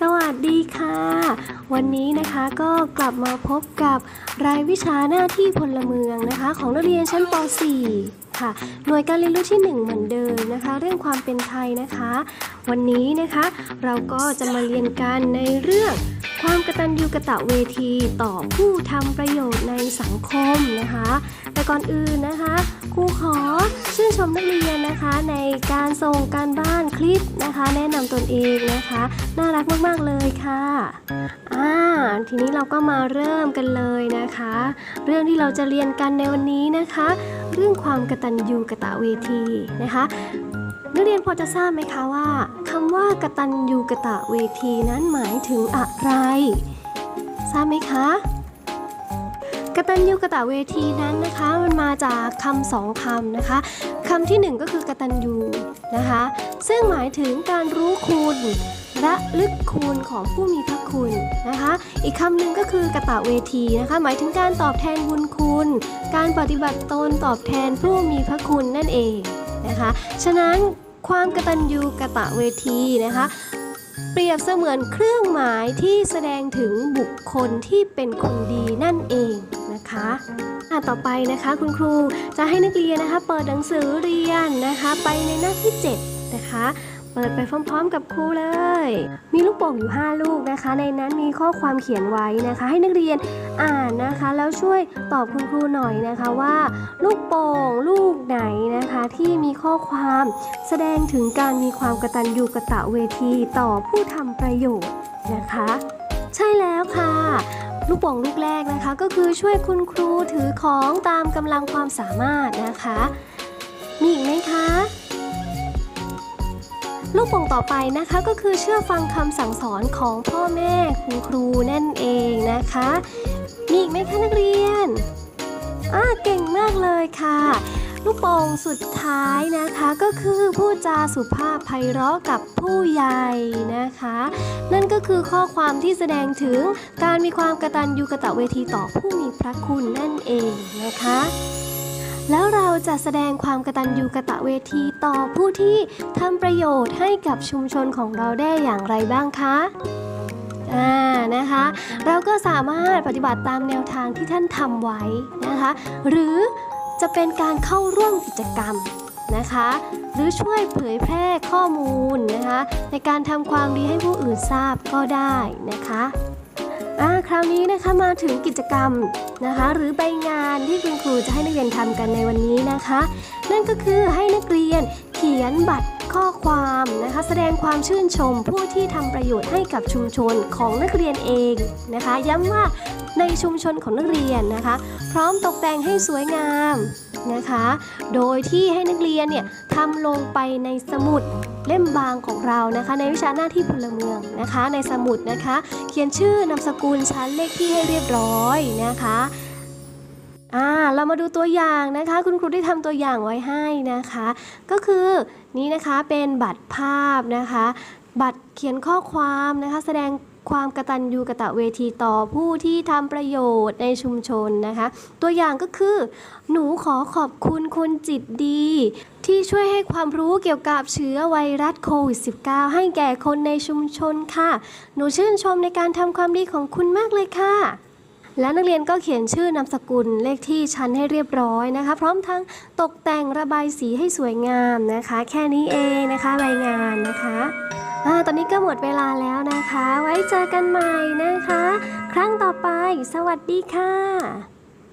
สวัสดีค่ะ วันนี้นะคะก็กลับมาพบกับรายวิชาหน้าที่พลเมืองนะคะ ของนักเรียนชั้นป .4 ค่ะ หน่วยการเรียนรู้ที่ 1 เหมือนเดิมนะคะ เรื่องความเป็นไทยนะคะ วันนี้นะคะเราก็จะมาเรียนกันในเรื่องความกตัญญูกะตะเวทีต่อผู้ทำประโยชน์ในสังคมนะคะแต่ ก่อนอื่นนะคะครูขอชื่นชมนักเรียนนะคะในการส่งการบ้านคลิปนะคะ แนะนำตนเองนะคะ น่ารักมากๆเลยค่ะอ่าทีนี้เราก็มาเริ่มกันเลยนะคะ เรื่องที่เราจะเรียนกันในวันนี้นะคะ เรื่องความกตัญญูกะตะเวทีนะคะนักเรียนพอจะทราบไหมคะว่าคำว่ากตัญญูกะตะเวทีนั้นหมายถึงอะไร ทราบไหมคะ กตัญญูกะตะเวทีนั้นนะคะ มันมาจากคำสองคำนะคะคำที่หนึ่งก็คือกตัญญูนะคะ ซึ่งหมายถึงการรู้คุณระลึกคุณของผู้มีพระคุณนะคะ อีกคำหนึ่งก็คือกะตะเวทีนะคะ หมายถึงการตอบแทนบุญคุณ การปฏิบัติตนตอบแทนผู้มีพระคุณนั่นเองนะคะ ฉะนั้นความกระตัญญูกระตะเวทีนะคะ เปรียบเสมือนเครื่องหมายที่แสดงถึงบุคคลที่เป็นคนดีนั่นเองนะคะอะต่อไปนะคะคุณครูจะให้นักเรียนนะคะ เปิดหนังสือเรียนนะคะ ไปในหน้าที่ 7 นะคะ เปิดไปพร้อมๆ กับครูเลย มีลูกโป่งอยู่ 5 ลูกนะคะ ในนั้นมีข้อความเขียนไว้นะคะ ให้นักเรียนอ่านนะคะ แล้วช่วยตอบคุณครูหน่อยนะคะว่า ลูกโป่งลูกไหนนะคะ ที่มีข้อความแสดงถึงการมีความกตัญญูกะตะเวทีต่อผู้ทำประโยชน์นะคะ ใช่แล้วค่ะลูกโป่งลูกแรกนะคะ ก็คือช่วยคุณครูถือของตามกำลังความสามารถนะคะ มีอีกไหมคะ ลูกโป่งต่อไปนะคะก็คือเชื่อฟังคำสั่งสอนของพ่อแม่คุณครูนั่นเองนะคะ มีอีกไหมคะนักเรียนอ่าเก่งมากเลยค่ะ ลูกโป่งสุดท้ายนะคะก็คือพูดจาสุภาพไพเราะกับผู้ใหญ่นะคะ นั่นก็คือข้อความที่แสดงถึงการมีความกระตัญญูกะตะเวทีต่อผู้มีพระคุณนั่นเองนะคะ แล้วเราจะแสดงความกตัญญูกะตะเวทีต่อผู้ที่ทำประโยชน์ให้กับชุมชนของเราได้อย่างไรบ้างคะอ่านะคะ เราก็สามารถปฏิบัติตามแนวทางที่ท่านทำไว้นะคะ หรือจะเป็นการเข้าร่วมกิจกรรมนะคะ หรือช่วยเผยแพร่ข้อมูลนะคะ ในการทำความดีให้ผู้อื่นทราบก็ได้นะคะ อ่าคราวนี้นะคะมาถึงกิจกรรมนะคะ หรือใบงานที่คุณครูจะให้นักเรียนทำกันในวันนี้นะคะ นั่นก็คือให้นักเรียนเขียนบัตรข้อความนะคะ แสดงความชื่นชมผู้ที่ทำประโยชน์ให้กับชุมชนของนักเรียนเองนะคะ ย้ำว่าในชุมชนของนักเรียนนะคะ พร้อมตกแต่งให้สวยงาม นะคะ โดยที่ให้นักเรียนเนี่ยทำลงไปในสมุดเล่มบางของเรานะคะ ในวิชาหน้าที่พลเมืองนะคะ ในสมุดนะคะ เขียนชื่อนามสกุลชั้นเลขที่ให้เรียบร้อยนะคะอ่าเรามาดูตัวอย่างนะคะ คุณครูได้ทำตัวอย่างไว้ให้นะคะ ก็คือนี้นะคะเป็นบัตรภาพนะคะ บัตรเขียนข้อความนะคะ แสดง ความกระตัญญูกะตะเวทีต่อผู้ที่ทำประโยชน์ในชุมชนนะคะ ตัวอย่างก็คือ หนูขอขอบคุณคุณจิตดี ที่ช่วยให้ความรู้เกี่ยวกับเชื้อไวรัสโควิด -19 ให้แก่คนในชุมชนค่ะ หนูชื่นชมในการทำความดีของคุณมากเลยค่ะและนักเรียนก็เขียนชื่อนามสกุลเลขที่ชั้นให้เรียบร้อยนะคะ พร้อมทั้งตกแต่งระบายสีให้สวยงามนะคะ แค่นี้เองนะคะรายงานนะคะ ตอนนี้ก็หมดเวลาแล้วนะคะ ไว้เจอกันใหม่นะคะ ครั้งต่อไป สวัสดีค่ะ